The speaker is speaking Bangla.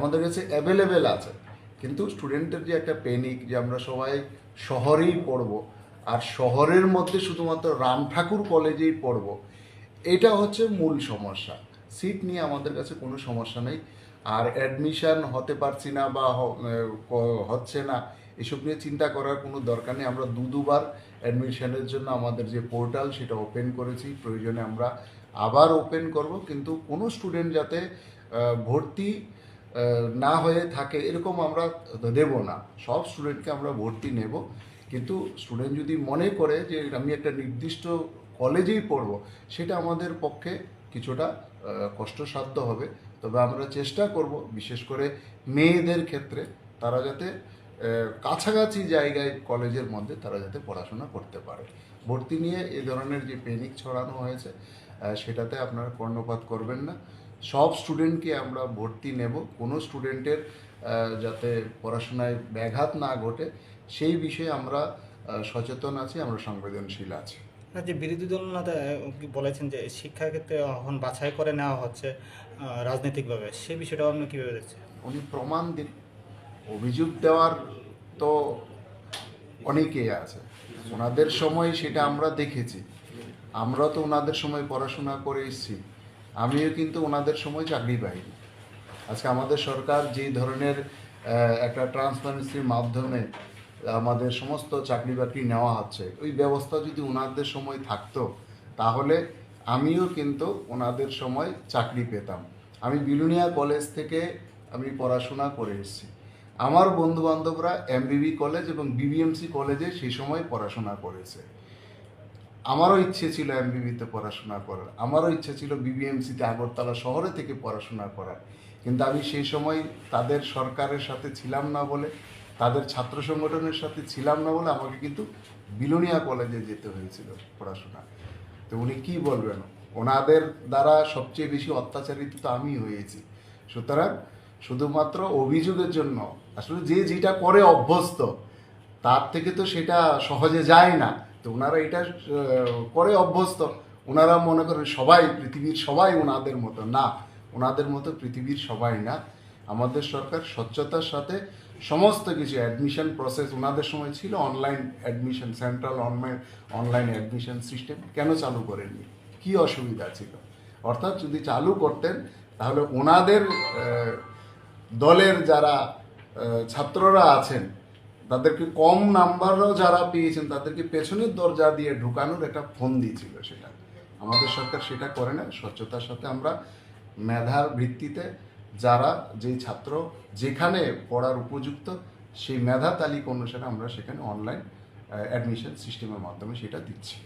আমাদের কাছে অ্যাভেলেবেল আছে। কিন্তু স্টুডেন্টের যে একটা পেনিক যে আমরা সবাই শহরেই পড়ব, আর শহরের মধ্যে শুধুমাত্র রাম ঠাকুর কলেজেই পড়ব, এটা হচ্ছে মূল সমস্যা। সিট নিয়ে আমাদের কাছে কোনো সমস্যা নেই। আর অ্যাডমিশান হতে পারছি না বা হচ্ছে না, এসব নিয়ে চিন্তা করার কোনো দরকার নেই। আমরা দু, দুবার অ্যাডমিশনের জন্য আমাদের যে পোর্টাল সেটা ওপেন করেছি। প্রয়োজনে আমরা আবার ওপেন করব। কিন্তু কোনো স্টুডেন্ট যাতে ভর্তি না হয়ে থাকে এরকম আমরা দেব না। সব স্টুডেন্টকে আমরা ভর্তি নেব। কিন্তু স্টুডেন্ট যদি মনে করে যে আমি একটা নির্দিষ্ট কলেজেই পড়ব, সেটা আমাদের পক্ষে কিছুটা কষ্টসাধ্য হবে। তবে আমরা চেষ্টা করব, বিশেষ করে মেয়েদের ক্ষেত্রে, তারা যাতে কাছাকাছি জায়গায় কলেজের মধ্যে তারা যাতে পড়াশোনা করতে পারে। ভর্তি নিয়ে এ ধরনের যে পেনিক ছড়ানো হয়েছে সেটাতে আপনারা কর্ণপাত করবেন না। সব স্টুডেন্টকে আমরা ভর্তি নেব। কোনো স্টুডেন্টের যাতে পড়াশোনায় ব্যাঘাত না ঘটে সেই বিষয়ে আমরা সচেতন আছি আমরা সংবেদনশীল আছি। না যে বিরোধী দল নেতা বলেছেন যে শিক্ষাক্ষেত্রে এখন বাছাই করে নেওয়া হচ্ছে রাজনৈতিকভাবে সেই বিষয়টা আপনি কীভাবে দেখছেন? উনি প্রমাণ দিন অভিযোগ দেওয়ার তো অনেকেই আছে। ওনাদের সময় সেটা আমরা দেখেছি। আমরা তো ওনাদের সময় পড়াশোনা করে এসেছি। আমিও কিন্তু ওনাদের সময় চাকরি পাইনি। আজকে আমাদের সরকার যে ধরনের একটা ট্রান্সপারেন্সির মাধ্যমে আমাদের সমস্ত চাকরি বাকরি নেওয়া হচ্ছে ওই ব্যবস্থা যদি ওনাদের সময় থাকতো, তাহলে আমিও কিন্তু ওনাদের সময় চাকরি পেতাম। আমি বিলুনিয়া কলেজ থেকে আমি পড়াশোনা করে এসেছি। আমার বন্ধু বান্ধবরা এমবিবি কলেজ এবং বিবিএমসি কলেজে সেই সময় পড়াশোনা করেছে। আমারও ইচ্ছে ছিল এমবিবিতে পড়াশোনা করার। আমারও ইচ্ছে ছিল বিবিএমসিতে আগরতলা শহরে থেকে পড়াশোনা করার। কিন্তু আমি সেই সময় তাদের সরকারের সাথে ছিলাম না বলে, তাদের ছাত্র সংগঠনের সাথে ছিলাম না বলে আমাকে কিন্তু বিলোনিয়া কলেজে যেতে হয়েছিল পড়াশোনা। তো উনি কি বলবেন? ওনাদের দ্বারা সবচেয়ে বেশি অত্যাচারিত তো আমি হয়েছি। সুতরাং শুধুমাত্র অভিযোগের জন্য, আসলে যে যেটা করে অভ্যস্ত, তার থেকে তো সেটা সহজে যায় না। তো ওনারা এটা করে অভ্যস্ত। ওনারা মনে করেন সবাই, পৃথিবীর সবাই ওনাদের মতো। না, ওনাদের মতো পৃথিবীর সবাই না। আমাদের সরকার স্বচ্ছতার সাথে সমস্ত কিছু অ্যাডমিশন প্রসেস ওনাদের সময় ছিল online admission central online online admission system কেন চালু করেননি? কি অসুবিধা ছিল? অর্থাৎ যদি চালু করতেন, তাহলে ওনাদের দলের যারা ছাত্ররা আছেন তাদেরকে কম নাম্বারও যারা পেয়েছেন, তাদেরকে পেছনের দরজা দিয়ে ঢুকানোর একটা ফোন দিয়েছিল সেটা। আমাদের সরকার সেটা করে না স্বচ্ছতার সাথে আমরা মেধার ভিত্তিতে যারা যেই ছাত্র যেখানে পড়ার উপযুক্ত, সেই মেধা তালিকা অনুসারে আমরা সেখানে অনলাইন অ্যাডমিশন সিস্টেমের মাধ্যমে সেটা দিচ্ছি।